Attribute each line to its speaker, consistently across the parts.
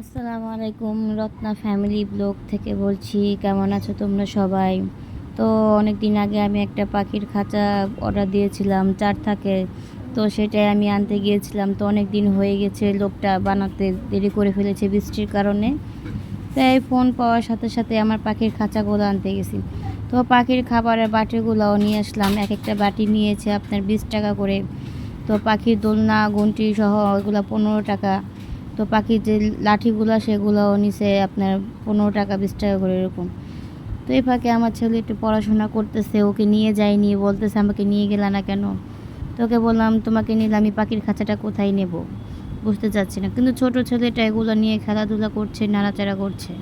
Speaker 1: আসসালামু আলাইকুম, Ratna family blog থেকে বলছি, কেমন আছো তোমরা সবাই? তো অনেক দিন আগে আমি একটা পাখির খাঁচা অর্ডার দিয়েছিলাম, চার থাকে। তো সেটাই আমি আনতে গিয়েছিলাম, তো অনেক দিন হয়ে গেছে, লোকটা বানাতে দেরি করে ফেলেছে বৃষ্টির কারণে। তাই ফোন পাওয়ার সাথে সাথে আমার পাখির খাঁচাগুলো আনতে গেছি। তো পাখির খাবারের বাটিগুলোও নিয়ে আসলাম, এক একটা বাটি নিয়েছে আপনার বিশ টাকা করে। তো পাখির দোলনা গুনটি সহ ওইগুলো পনেরো টাকা। তো পাখির যে লাঠিগুলো, সেগুলোও নিচে আপনার পনেরো টাকা, বিশ টাকা করে এরকম। তো এই ফাঁকে আমার ছেলে একটু পড়াশোনা করতেছে, ওকে নিয়ে যায়নি, বলতেছে আমাকে নিয়ে গেলা না কেন? তোকে বললাম, তোমাকে নিলে আমি পাখির খাঁচাটা কোথায় নেব? বুঝতে চাচ্ছি না। কিন্তু ছোট ছেলেটা এগুলো নিয়ে খেলাধুলা করছে, নাড়াচাড়া করছে।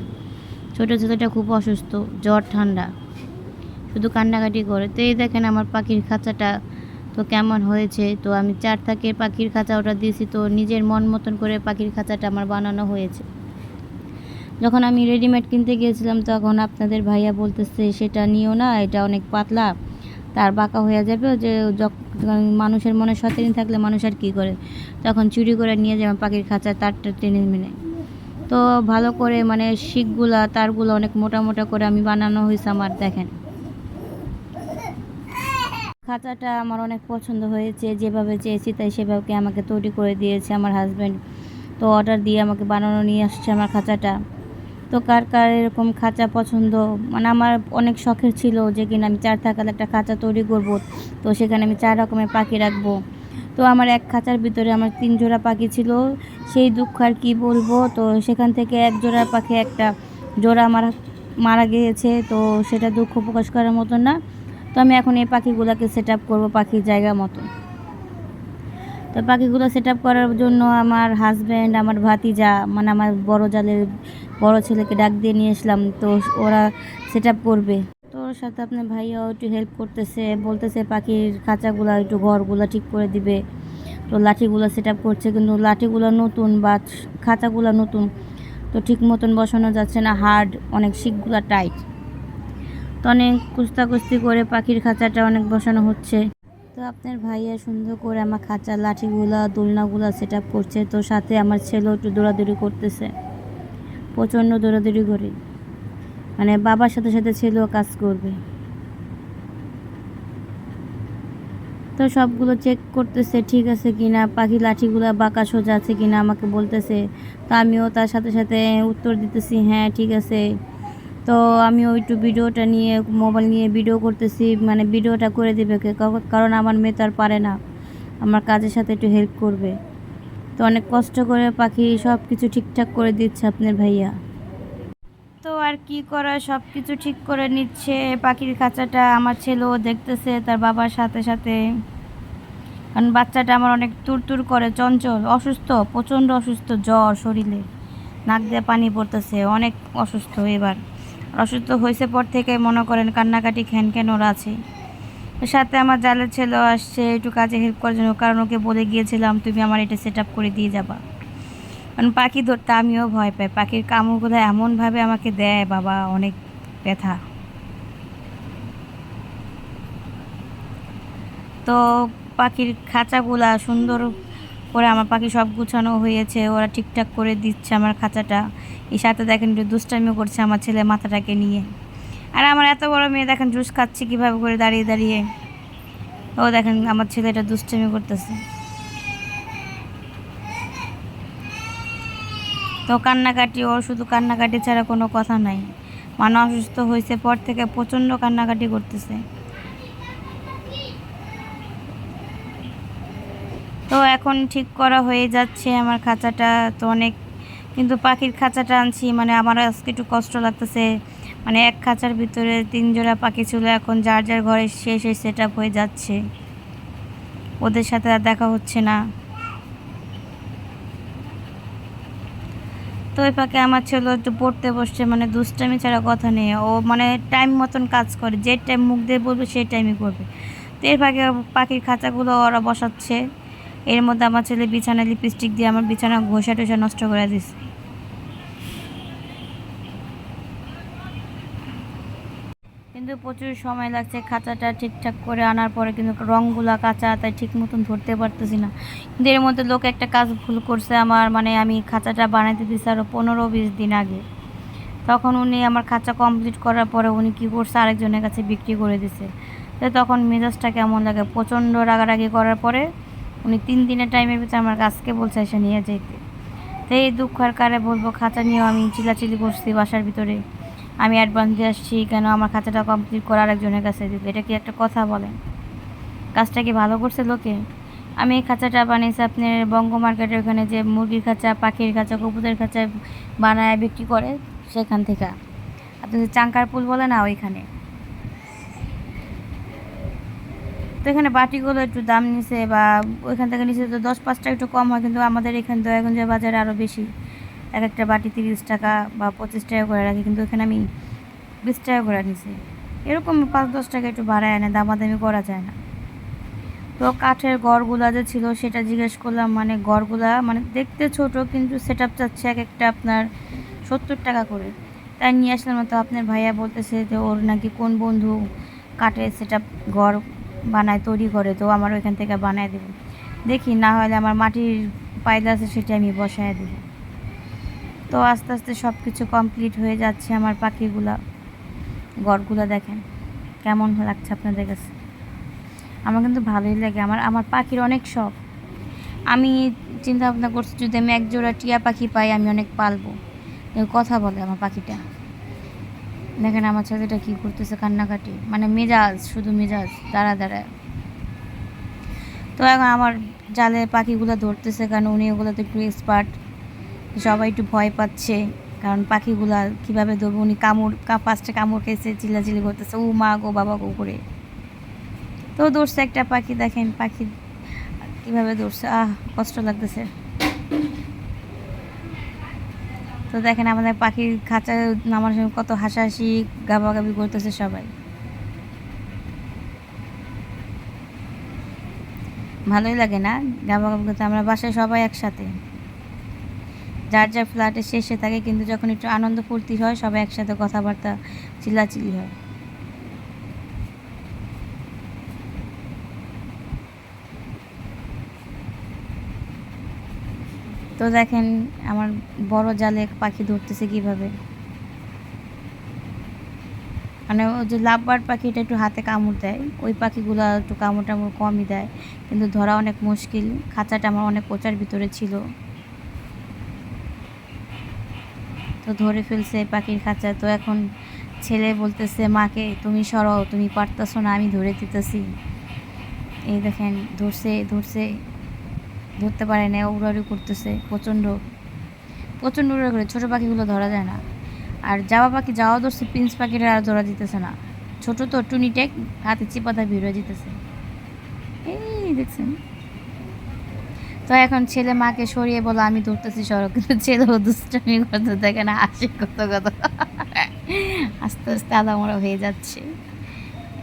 Speaker 1: ছোট ছেলেটা খুব অসুস্থ, জ্বর, ঠান্ডা। শুধু কান্নাকাটি করে। তো এই দেখেন আমার পাখির খাঁচাটা তো কেমন হয়েছে? তো আমি চার থাকে পাখির খাঁচা অর্ডার দিয়েছি, তো নিজের মন মতন করে পাখির খাঁচাটা আমার বানানো হয়েছে। যখন আমি রেডিমেড কিনতে গিয়েছিলাম, তখন আপনাদের ভাইয়া বলতেছে, সেটা নিও না, এটা অনেক পাতলা। তার বাঁকা হয়ে যাবে যে মানুষের মনে সতেনি থাকলে মানুষ আর কী করে? তখন চুরি করে নিয়ে যাবে পাখির খাঁচা তারটা টেনে মেনে তো ভালো করে মানে শিকগুলা তারগুলো অনেক মোটা মোটা করে আমি বানানো হয়েছে আমার, দেখেন। খাঁচাটা আমার অনেক পছন্দ হয়েছে, যেভাবে চেয়েছি তাই সেভাবে আমাকে তৈরি করে দিয়েছে আমার হাজব্যান্ড তো অর্ডার দিয়ে আমাকে বানানো নিয়ে আসছে আমার খাঁচাটা। তো কার কার এরকম খাঁচা পছন্দ? মানে আমার অনেক শখের ছিল যে কিনা আমি চার থাকালে একটা খাঁচা তৈরি করব, তো সেখানে আমি চার রকমের পাখি রাখব। তো আমার এক খাঁচার ভিতরে আমার তিন জোড়া পাখি ছিল, সেই দুঃখ আর কী বলব? তো সেখান থেকে এক জোড়া পাখি একটা জোড়া মারা মারা গিয়েছে, তো সেটা দুঃখ প্রকাশ করার মতো না। তো আমি এখন এই পাখিগুলোকে সেট আপ করব পাখির জায়গা মতো। তো পাখিগুলো সেট আপ করার জন্য আমার হাজব্যান্ড আমার ভাতিজা মানে আমার বড় জালের বড় ছেলেকে ডাক দিয়ে নিয়ে এসলাম তো ওরা সেট আপ করবে। তো ওর সাথে আপনার ভাইয়াও একটু হেল্প করতেছে, বলতেছে পাখির খাঁচাগুলো, একটু ঘরগুলো ঠিক করে দিবে। তো লাঠিগুলো সেট আপ করছে, কিন্তু লাঠিগুলো নতুন বা খাঁচাগুলো নতুন, তো ঠিক মতন বসানো যাচ্ছে না হার্ড অনেক শিকগুলো টাইট তো অনেক কুস্তাকুস্তি করে পাখির খাঁচাটা অনেক বসানো হচ্ছে। তো আপনার ভাইয়া সুন্দর করে আমার খাঁচার লাঠিগুলা, দোলনাগুলো সেট আপ করছে। তো সাথে আমার ছেলেও একটু দৌড়াদৌড়ি করতেছে। প্রচণ্ড দৌড়াদৌড়ি করে। মানে বাবার সাথে সাথে ছেলেও কাজ করবে। তো সবগুলো চেক করতেছে, ঠিক আছে কিনা? পাখি লাঠিগুলো বাঁকা সোজা আছে কিনা আমাকে বলতেছে। তো আমিও তার সাথে সাথে উত্তর দিতেছি হ্যাঁ ঠিক আছে। তো আমি ওই একটু ভিডিওটা নিয়ে মোবাইল নিয়ে ভিডিও করতেছি মানে ভিডিওটা করে দেবে কারণ আমার মেয়ে তো আর পারে না। আমার কাজের সাথে একটু হেল্প করবে। তো অনেক কষ্ট করে পাখি সব কিছু ঠিকঠাক করে দিচ্ছে আপনার ভাইয়া। তো আর কি করা সব কিছু ঠিক করে নিচ্ছে। পাখির খাঁচাটা আমার ছেলেও দেখতেছে, তার বাবার সাথে সাথে। কারণ বাচ্চাটা আমার অনেক তুরতুর করে, চঞ্চল, অসুস্থ, প্রচণ্ড অসুস্থ জ্বর শরীরে। নাক দিয়ে পানি পড়তেছে, অনেক অসুস্থ এবার। অসুস্থ হয়েছে পর থেকে মনে করেন কান্নাকাটি খ্যান খ্যান ওরা আছে। সাথে আমার জালের ছেলেও আসছে, একটু কাজে হেল্প করার জন্য। কারণ ওকে বলে গিয়েছিলাম, তুমি আমার এটা সেট আপ করে দিয়ে যাবা। কারণ পাখি ধরতে আমিও ভয় পাই। পাখির কামড়গুলো এমনভাবে আমাকে দেয়, বাবা, অনেক ব্যথা। তো পাখির খাঁচাগুলা সুন্দর করে আমার পাখি সব গুছানো হয়েছে, ওরা ঠিকঠাক করে দিচ্ছে আমার খাঁচাটা। এই সাথে দেখেন একটু দুষ্টামি করছে আমার ছেলে মাথাটাকে নিয়ে। আর আমার এত বড় মেয়ে দেখেন জুস খাচ্ছে কীভাবে করে দাঁড়িয়ে দাঁড়িয়ে। ও দেখেন আমার ছেলেটা দুষ্টামি করতেছে। তো কান্নাকাটি, ওর শুধু কান্নাকাটি ছাড়া কোনো কথা নাই। মানে অসুস্থ হয়েছে, পর থেকে প্রচণ্ড কান্নাকাটি করতেছে। তো এখন ঠিক করা হয়ে যাচ্ছে আমার খাঁচাটা তো অনেক। কিন্তু পাখির খাঁচাটা আনছি মানে আমার আজকে একটু কষ্ট লাগতেছে। মানে এক খাঁচার ভিতরে তিন জোড়া পাখি ছিল, এখন যার যার ঘরে শেষে সেট আপ হয়ে যাচ্ছে। ওদের সাথে আর দেখা হচ্ছে না। তো ওই পাখি আমার ছেলে একটু পড়তে বসছে মানে দুষ্টামি ছাড়া কথা নেই। ও মানে টাইম মতন কাজ করে, যে টাইম মুখ দিয়ে বলবে সেই টাইমই করবে। তো এর ফাঁকে পাখির খাঁচাগুলো ওরা বসাচ্ছে। এর মধ্যে আমার ছেলে বিছানা লিপস্টিক দিয়ে আমার বিছানা ঘষা টোষা নষ্ট করে দিচ্ছে কিন্তু প্রচুর সময় লাগছে খাঁচাটা ঠিকঠাক করে আনার পরে কিন্তু রঙগুলা কাঁচা, তাই ঠিক মতন ধরতে পারতেছি না। কিন্তু এর মধ্যে লোক একটা কাজ ভুল করছে আমার মানে আমি খাঁচাটা বানাইতে দিছি আরও পনেরো বিশ দিন আগে। তখন উনি আমার খাঁচা কমপ্লিট করার পরে উনি কী করছে, আরেকজনের কাছে বিক্রি করে দিছে। তো তখন মেজাজটা কেমন লাগে? প্রচণ্ড রাগারাগি করার পরে উনি তিন দিনের টাইমের ভিতরে আমার কাছকে বলছে এসে নিয়ে যেতে তো এই দুঃখের কারে বলব? খাঁচা নিয়েও আমি চিলাচিলি করছি বাসার ভিতরে। আমি অ্যাডভান্স দিয়ে আসছি, কেন আমার খাঁচাটা কমপ্লিট করে আরেকজনের কাছে দিতে এটা কি একটা কথা বলেন কাজটা কি ভালো করছে লোকে? আমি এই খাঁচাটা বানিয়েছি আপনার বঙ্গ মার্কেটের ওখানে যে মুরগির খাঁচা, পাখির খাঁচা, কবুতরের খাঁচা বানায়, বিক্রি করে সেখান থেকে। আপনি চাঙ্কার পুল বলে না ওইখানে? তো এখানে বাটিগুলো একটু দাম নিছে বা ওইখান থেকে নিচে তো দশ পাঁচ টাকা একটু কম হয়, কিন্তু আমাদের এখানে দয়াগঞ্জের বাজারে আরও বেশি। এক একটা বাটি তিরিশ টাকা বা পঁচিশ টাকা করে রাখি কিন্তু এখানে আমি বিশ টাকা করে নিছি। এরকম পাঁচ দশ টাকা একটু বাড়ায় না দামাদামি করা যায় না। তো কাঠের গড়গুলা যে ছিল সেটা জিজ্ঞেস করলাম মানে গড়গুলা মানে দেখতে ছোট, কিন্তু সেট আপ চাচ্ছে এক একটা আপনার সত্তর টাকা করে। তাই নিয়ে আসলাম, তো আপনার ভাইয়া বলতেছে যে ওর নাকি কোন বন্ধু কাঠের সেট আপ গড় বানায়, তৈরি করে, তো আমার ওইখান থেকে বানায় দেবে। দেখি, না হলে আমার মাটির পায়দা আছে, সেটা আমি বসায় দেবো। তো আস্তে আস্তে সব কিছু কমপ্লিট হয়ে যাচ্ছে আমার পাখিগুলা। গড়গুলা দেখেন, কেমন লাগছে আপনাদের কাছে? আমার কিন্তু ভালোই লাগে, আমার আমার পাখির অনেক শখ। আমি চিন্তা ভাবনা করছি, যদি আমি এক জোড়া টিয়া পাখি পাই, আমি অনেক পালবো। কথা বলে আমার পাখিটা। দেখেন আমার ছেলেটা কী করতেছে কান্নাকাটি। মানে মেজাজ, শুধু মেজাজ, দাঁড়া দাঁড়ায় তো এখন আমার জালে পাখিগুলো ধরতেছে কারণ উনি ওগুলোতে একটু এক্সপার্ট সবাই একটু ভয় পাচ্ছে কারণ পাখিগুলা কীভাবে ধরবো? উনি কামড় পাঁচটা কামড় খেয়েছে, চিল্লাচিল্লি করতেছে ও মা গো, বাবা গো করে তো ধরছে একটা পাখি, দেখেন পাখি কীভাবে ধরছে। আহ, কষ্ট লাগতেছে। তো দেখেন আমাদের পাখির খাঁচা নামার সময় কত হাসাহাসি, গাবাগাবি করতেছে সবাই। ভালোই লাগে না গাবাগাবি করতে? আমরা বাসায় সবাই একসাথে। যার যার ফ্ল্যাটে শেষে থাকে, কিন্তু যখন একটু আনন্দ ফুর্তি হয়, সবাই একসাথে কথাবার্তা, চিল্লাচিল্লি হয়। তো দেখেন আমার বড় জালে পাখি ধরতেছে কীভাবে। মানে ও যে লাভবার পাখিটা একটু হাতে কামড় দেয়, ওই পাখিগুলো একটু কামড় টামড় কমই দেয়। কিন্তু ধরা অনেক মুশকিল, খাঁচাটা আমার অনেক কোচার ভিতরে ছিল। তো ধরে ফেলছে পাখির খাঁচা। তো এখন ছেলে বলতেছে, মাকে, তুমি সরাও, তুমি পারতেছো না, আমি ধরে দিতেছি। এই দেখেন, ধরছে ধরছে। ধরতে পারে না, উড়াউড়ি করতেছে, প্রচণ্ড প্রচণ্ড উড়ে করে, ছোটো পাখিগুলো ধরা যায় না। আর জাবা পাখি যাওয়া ধরছে, প্রিন্স পাখিটা আর ধরা দিতেছে না। ছোট তো টুনিটেক হাতে চিপাতা ভিড়ে যেতেছে এই দেখছেন। তো এখন ছেলে মাকে সরিয়ে বলো, আমি ধরতেছি সড়ক। কিন্তু ছেলে দুষ্টামি করতে দেখে না, হাসি কত কত। আস্তে আস্তে আলামরা হয়ে যাচ্ছে।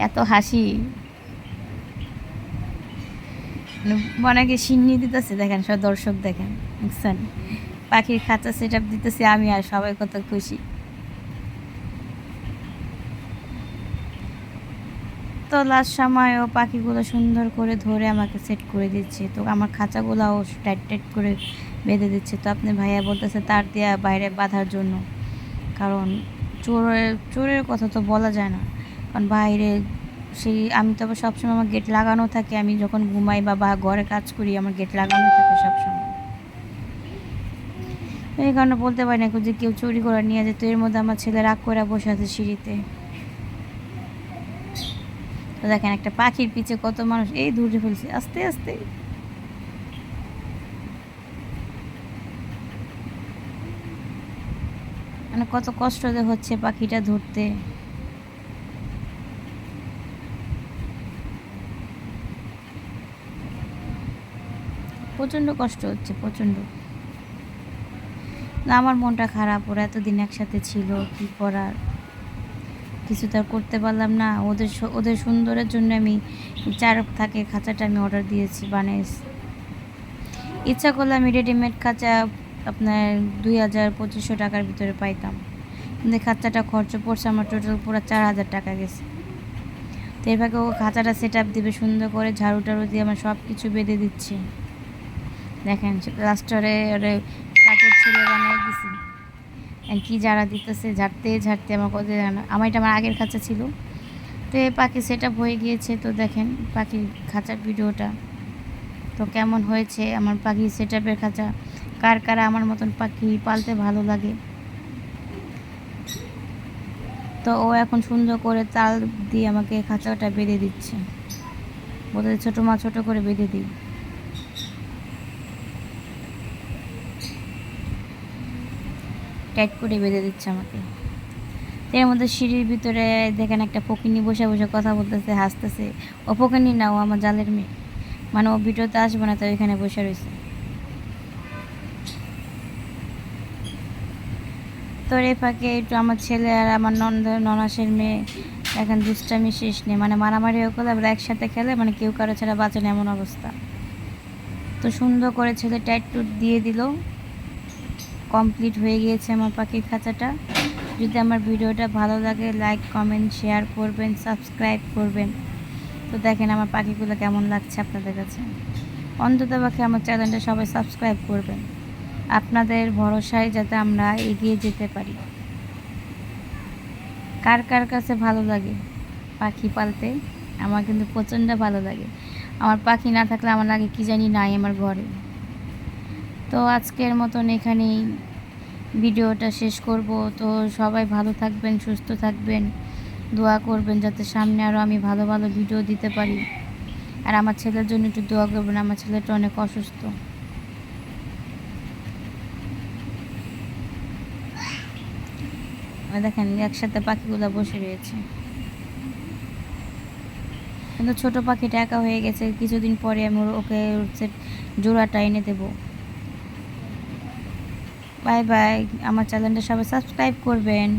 Speaker 1: এত হাসি। অনেকে সিন্নি দিতেছে, দেখেন, সব দর্শক দেখেন, বুঝছেন? পাখির খাঁচা সেট আপ দিতেছি, আমি আর সবাই কত খুশি। তো লাস্ট সময় ও পাখিগুলো সুন্দর করে ধরে আমাকে সেট করে দিচ্ছে। তো আমার খাঁচাগুলোও টাইট টাইট করে বেঁধে দিচ্ছে। তো আপনি ভাইয়া বলতেছে, তার দেওয়া বাইরে বাঁধার জন্য। কারণ চোরের চোরের কথা তো বলা যায় না। কারণ বাইরে সেই আমি তো আবার সবসময় আমার গেট লাগানো থাকে। আমি যখন ঘুমাই বা ঘরে কাজ করি, আমার গেট লাগানো থাকে সবসময়। এই কারণে বলতে পারি না যে কেউ চুরি করে নিয়ে যেত এর মধ্যে আমার ছেলে রাগ করে বসে আছে সিঁড়িতে। তো দেখেন একটা পাখির পিছে কত মানুষ, এই দূরে ফেলছে, আস্তে আস্তে। মানে কত কষ্ট হচ্ছে পাখিটা ধরতে। প্রচণ্ড কষ্ট হচ্ছে, প্রচণ্ড। না, আমার মনটা খারাপ, ওরা এতদিন একসাথে ছিল, কি করার? কিছু তো আর করতে পারলাম না। ওদের ওদের সুন্দরের জন্য আমি চার থাকে, খাঁচাটা আমি অর্ডার দিয়েছি বানিয়েছি ইচ্ছা করলে আমি রেডিমেড খাঁচা আপনার দুই হাজার পঁচিশশো টাকার ভিতরে পাইতাম। কিন্তু খাঁচাটা খরচ পড়ছে, আমার টোটাল পুরো চার হাজার টাকা গেছে। তো এভাবে ও খাঁচাটা সেট আপ দেবে সুন্দর করে ঝাড়ু টাড়ু দিয়ে আমার সব কিছু বেঁধে দিচ্ছে। দেখেন, লাস্টরে ওরে কাঁচের ছেলে বানিয়ে দিছি। আর কি যারা দিতেছে, ঝাড়তে ঝাড়তে আমার কত আমার এটা আমার আগের খাঁচা ছিল। তো এই পাখি সেট হয়ে গিয়েছে। তো দেখেন পাখির খাঁচার ভিডিওটা। তো কেমন হয়েছে আমার পাখি সেট আপের খাঁচা? কার কারা আমার মতন পাখি পালতে ভালো লাগে? তো ও এখন সুন্দর করে তাল দিয়ে আমাকে খাঁচাটা বেঁধে দিচ্ছে। বলতে ছোটো মা ছোটো করে বেঁধে দিই। টাইট করে বেঁধে দিচ্ছে আমাকে। এর মধ্যে সিঁড়ির ভিতরে দেখেন একটা পকিনি বসে বসে কথা বলতেছে, হাসতেছে। ও পকিনি না, ও আমার জালের মেয়ে। মানে ও ভিডিওতে আসবে না তো এখানে বসে রয়েছে তো এর ফাঁকে একটু আমার ছেলে আর আমার নন্দ, ননাসের মেয়ে, এখন দুষ্টামি শেষ নেই। মানে মারামারিও করলে আবার একসাথে খেলে মানে কেউ কারও ছাড়া বাঁচে না, এমন অবস্থা। তো সুন্দর করে ছেলে টাইট টুট দিয়ে দিল। কমপ্লিট হয়ে গিয়েছে আমার পাখির খাঁচাটা। যদি আমার ভিডিওটা ভালো লাগে লাইক কমেন্ট শেয়ার করবেন সাবস্ক্রাইব করবেন। তো দেখেন আমার পাখিগুলো কেমন লাগছে আপনাদের কাছে। অন্তত পাখি আমার চ্যানেলটা সবাই সাবস্ক্রাইব করবেন। আপনাদের ভরসায় যাতে আমরা এগিয়ে যেতে পারি। কার কার কাছে ভালো লাগে পাখি পালতে? আমার কিন্তু প্রচণ্ড ভালো লাগে। আমার পাখি না থাকলে আমার লাগে কি জানি নাই আমার ঘরে। তো আজকের মতন এখানেই ভিডিওটা শেষ করব। তো সবাই ভালো থাকবেন, সুস্থ থাকবেন। দোয়া করবেন যাতে সামনে আরও আমি ভালো ভালো ভিডিও দিতে পারি। আর আমার ছেলের জন্য একটু দোয়া করবেন, আমার ছেলেটা অনেক অসুস্থ। দেখেন, একসাথে পাখিগুলো বসে রয়েছে। কিন্তু ছোট পাখিটা একা হয়ে গেছে, কিছুদিন পরে আমি ওকে জোড়াটা এনে দেবো। বাই বাই আমার চ্যানেলটা সবাই সাবস্ক্রাইব করবেন।